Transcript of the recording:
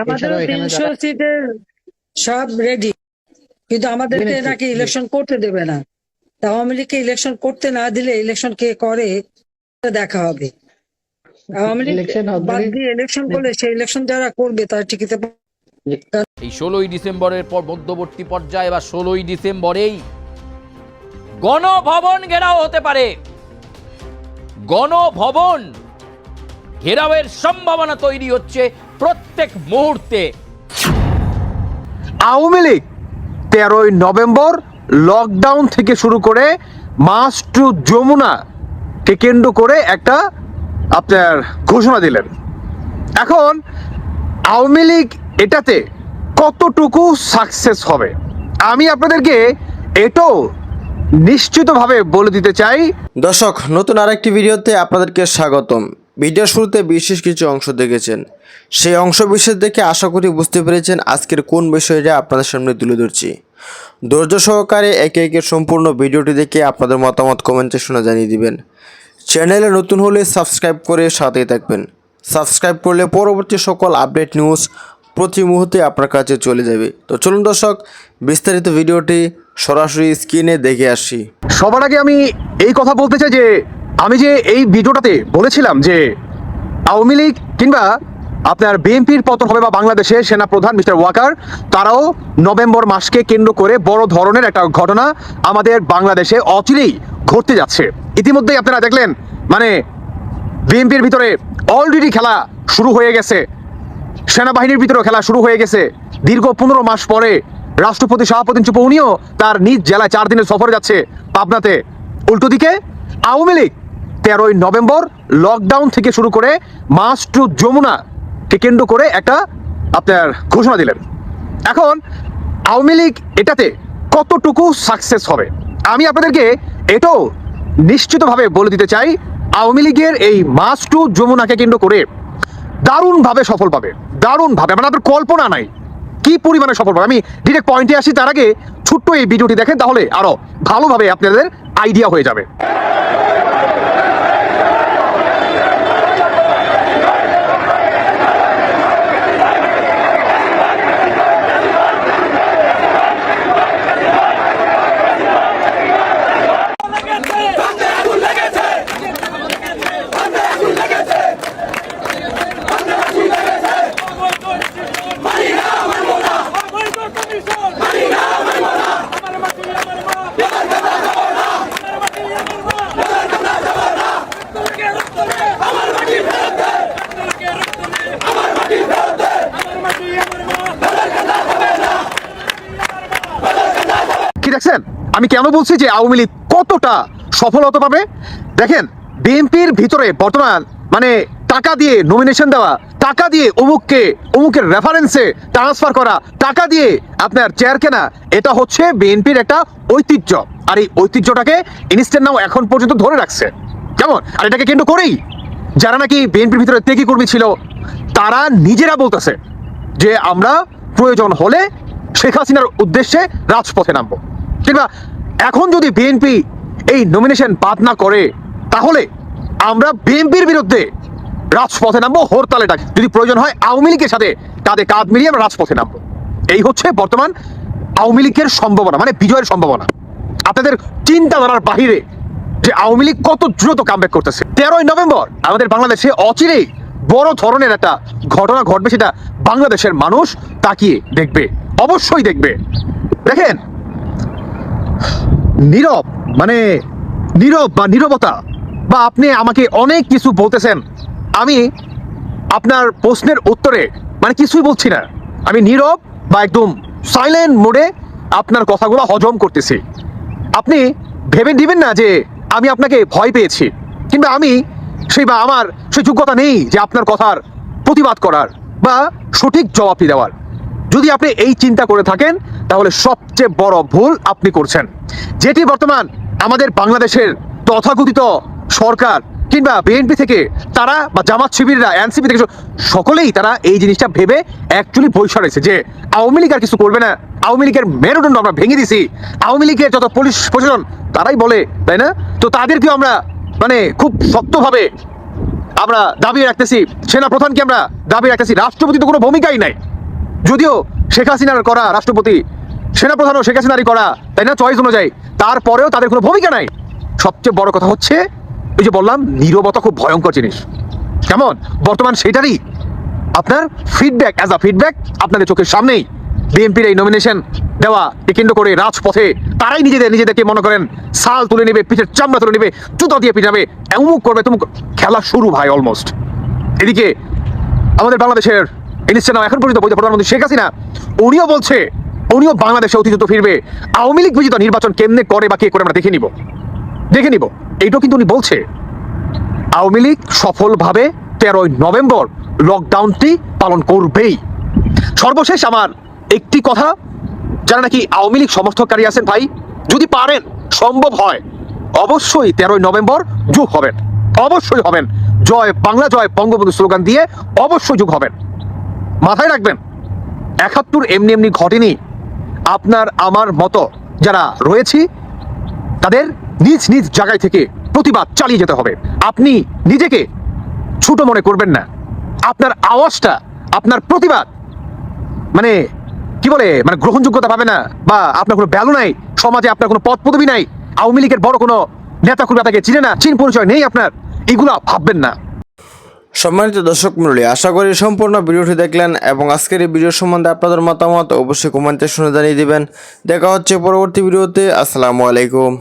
আমাদের তিনশো সিটের সব রেডি কিন্তু আমাদেরকে নাকি ইলেকশন করতে দেবে না। তা আওয়ামী লীগকে ইলেকশন করতে না দিলে ইলেকশন কে করে দেখা হবে। আওয়ামী লীগ বাদ দিয়ে ইলেকশন করলে সেই ইলেকশন যারা করবে তারা টিকিতে। এই ষোলোই ডিসেম্বরের পর মধ্যবর্তী পর্যায়ে বা ষোলোই ডিসেম্বরেই গণভবন ঘেরাও হতে পারে। গণভবন ঘেরাওয়ের সম্ভাবনা তৈরি হচ্ছে প্রত্যেক মুহূর্তে। আওয়ামী লীগ তেরোই নভেম্বর লকডাউন থেকে শুরু করে মাস টু যমুনা কে কেন্দ্র করে একটা আপনার ঘোষণা দিলেন। এখন আওয়ামী লীগ এটাতে কতটুকু সাকসেস হবে? আমি আপনাদেরকে এটাও নিশ্চিতভাবে বলে দিতে চাই। দর্শক নতুন আরেকটি ভিডিওতে আপনাদেরকে স্বাগতম। ভিডিওর শুরুতে বিশেষ কিছু অংশ দেখেছেন। সেই অংশ বিশেষ দেখে আশা করি বুঝতে পেরেছেন আজকের কোন বিষয়টা আপনাদের সামনে তুলে ধরছি। ধৈর্য সহকারে একে একে সম্পূর্ণ ভিডিওটি দেখে আপনাদের মতামত কমেন্টে শোনা জানিয়ে দিবেন। চ্যানেলে নতুন হলে সাবস্ক্রাইব করে সাথেই থাকবেন। সাবস্ক্রাইব করলে পরবর্তী সকল আপডেট নিউজ প্রতি মুহূর্তে আপনার কাছে চলে যাবে। তো চলুন দর্শক, বিস্তারিত ভিডিওটি সরাসরি স্ক্রিনে দেখে আসি। সবার আগে আমি এই কথা বলতে চাই যে আমি যে এই ভিডিওটাতে বলেছিলাম যে আওয়ামী লীগ কিংবা আপনার বিএনপির পতন হবে বা বাংলাদেশের সেনা প্রধান মিস্টার ওয়াকার, তারাও নভেম্বর মাসকে কেন্দ্র করে বড় ধরনের একটা ঘটনা আমাদের বাংলাদেশে অচিরেই ঘটতে যাচ্ছে। ইতিমধ্যেই আপনারা দেখলেন মানে বিএনপির ভিতরে অলরেডি খেলা শুরু হয়ে গেছে। সেনাবাহিনীর ভিতরেও খেলা শুরু হয়ে গেছে। দীর্ঘ পনেরো মাস পরে রাষ্ট্রপতি শাহপতিন চুপ, উনিও তার নিজ জেলায় চার দিনের সফরে যাচ্ছে পাবনাতে। উল্টো দিকে আওয়ামী লীগ তেরোই নভেম্বর লকডাউন থেকে শুরু করে মাস টু যমুনা কে কেন্দ্র করে একটা আপনার ঘোষণা দিলেন। এখন আওয়ামী লীগ এটাতে কতটুকু সাকসেস হবে? আমি আপনাদেরকে এটাও নিশ্চিতভাবে বলে দিতে চাই, আওয়ামী লীগের এই মাস টু যমুনাকে কেন্দ্র করে দারুণভাবে সফল পাবে। দারুণভাবে মানে আপনার কল্পনা নাই কি পরিমাণে সফল পাবে। আমি ডিরেক্ট পয়েন্টে আসি, তার আগে ছোট্ট এই ভিডিওটি দেখেন, তাহলে আরও ভালোভাবে আপনাদের আইডিয়া হয়ে যাবে কি দেখছেন আমি কেন বলছি যে আওয়ামী লীগ কতটা সফল হতে পারবে দেখেন, বিএনপির ভিতরে বর্তমান মানে টাকা দিয়ে নমিনেশন দেওয়া, টাকা দিয়ে অমুককে, অমুকের রেফারেন্সে ট্রান্সফার করা, টাকা দিয়ে আপনার চেয়ার কেনা, এটা হচ্ছে বিএনপির একটা ঐতিহ্য। আর এই ঐতিহ্যটাকে ইনস্ট্যান্ট নাও এখন পর্যন্ত ধরে রাখছে। কেমন? আর এটাকে কেন্দ্র করেই যারা নাকি বিএনপির ভিতরে তেকি কর্মী ছিল, তারা নিজেরা বলতেছে যে আমরা প্রয়োজন হলে শেখ হাসিনার উদ্দেশ্যে রাজপথে নামবো। কিংবা এখন যদি বিএনপি এই নমিনেশন বাদ না করে, তাহলে আমরা বিএনপির বিরুদ্ধে রাজপথে নামবো, হরতালে ডাক যদি প্রয়োজন হয় আওয়ামী লীগের সাথে কাঁধে কাঁধ মিলিয়ে আমরা রাজপথে নামবো। এই হচ্ছে বর্তমান আওয়ামী লীগের সম্ভাবনা মানে বিজয়ের সম্ভাবনা। আপনাদের চিন্তাধারার বাহিরে যে আওয়ামী লীগ কত দ্রুত কামব্যাক করতেছে। তেরোই নভেম্বর আমাদের বাংলাদেশে অচিরেই বড় ধরনের একটা ঘটনা ঘটবে, সেটা বাংলাদেশের মানুষ তাকিয়ে দেখবে, অবশ্যই দেখবে। দেখেন নীরব মানে নীরব বা নীরবতা, বা আপনি আমাকে অনেক কিছু বলতেছেন, আমি আপনার প্রশ্নের উত্তরে মানে কিছুই বলছি না। আমি নীরব বা একদম সাইলেন্ট মোডে আপনার কথাগুলো হজম করতেছি। আপনি ভেবে দিবেন না যে আমি আপনাকে ভয় পেয়েছি, কিংবা আমি সেই বা আমার সেই যোগ্যতা নেই যে আপনার কথার প্রতিবাদ করার বা সঠিক জবাবটি দেওয়ার। যদি আপনি এই চিন্তা করে থাকেন তাহলে সবচেয়ে বড় ভুল আপনি করছেন। যেটি বর্তমান আমাদের বাংলাদেশের তথাকথিত সরকার কিংবা বিএনপি থেকে তারা বা জামাত শিবিররা, এনসিপি থেকে সকলেই তারা এই জিনিসটা ভেবে অ্যাকচুয়ালি বৈশা রয়েছে যে আওয়ামী লীগ আর কিছু করবে না। আওয়ামী লীগের মেরুদণ্ড আমরা ভেঙে দিছি। আওয়ামী লীগের যত পুলিশ প্রশাসন, তারাই বলে, তাই না? তো তাদেরকেও আমরা মানে খুব শক্তভাবে আমরা দাবি রাখতেছি। সেনা প্রধানকে আমরা দাবি রাখতেছি। রাষ্ট্রপতি তো কোনো ভূমিকাই নাই। যদিও শেখ হাসিনার করা রাষ্ট্রপতি সেনাপ্রধানও শেখ হাসিনারই করা, তাই না? চয়েস অনুযায়ী। তারপরেও তাদের কোনো ভূমিকা নাই। সবচেয়ে বড় কথা হচ্ছে ওই যে বললাম, নীরবতা খুব ভয়ঙ্কর জিনিস। কেমন? বর্তমান সেটারই আপনার ফিডব্যাক অ্যাজ আ ফিডব্যাক আপনাদের চোখের সামনেই বিএনপির এই নমিনেশন দেওয়া। কেন্দ্র করে রাজপথে তারাই নিজেদের, নিজেদেরকে মনে করেন, সাল তুলে নেবে, পিঠের চামড়া তুলে নেবে, জুতো দিয়ে পিটাবে, এমুক করবে, তুমুক খেলা শুরু ভাই অলমোস্ট এদিকে আমাদের বাংলাদেশের ইনিশে নাম এখন পর্যন্ত প্রধানমন্ত্রী শেখ হাসিনা, উনিও বলছে উনিও বাংলাদেশে অতীত ফিরবে। আওয়ামী লীগ বিজিত নির্বাচন কেমনে করে বা কে করে আমরা দেখে নিব। দেখে নিব। এইটাও কিন্তু উনি বলছে। আওয়ামী লীগ সফলভাবে তেরোই নভেম্বর লকডাউনটি পালন করবেই। সর্বশেষ আমার একটি কথা, যারা নাকি আওয়ামী লীগ সমর্থককারী আছেন ভাই, যদি পারেন, সম্ভব হয়, অবশ্যই তেরোই নভেম্বর যোগ হবেন। অবশ্যই হবেন। জয় বাংলা, জয় বঙ্গবন্ধু স্লোগান দিয়ে অবশ্যই যোগ হবেন। মাথায় রাখবেন, একাত্তর এমনি এমনি ঘটেনি। আপনার, আমার মতো যারা রয়েছি, তাদের নিজ নিজ জায়গায় থেকে প্রতিবাদ চালিয়ে যেতে হবে। আপনি নিজেকে ছোট মনে করবেন না। আপনার আওয়াজটা, আপনার প্রতিবাদ মানে কি বলে মানে গ্রহণযোগ্যতা পাবে না, বা আপনার কোনো ভ্যালু নাই, সমাজে আপনার কোনো পদ পদবি নাই, আওয়ামী লীগের বড় কোনো নেতা কর্মী তাকে চিনে না, চিন পরিচয় নেই আপনার, এগুলা ভাববেন না। সম্মানিত দর্শক মণ্ডলী, আশা করি সম্পূর্ণ ভিডিওটি দেখলেন এবং আজকের এই ভিডিও সম্বন্ধে আপনাদের মতামত অবশ্যই কমেন্টে শুনে জানিয়ে দিবেন। দেখা হচ্ছে পরবর্তী ভিডিওতে। আসসালামু আলাইকুম।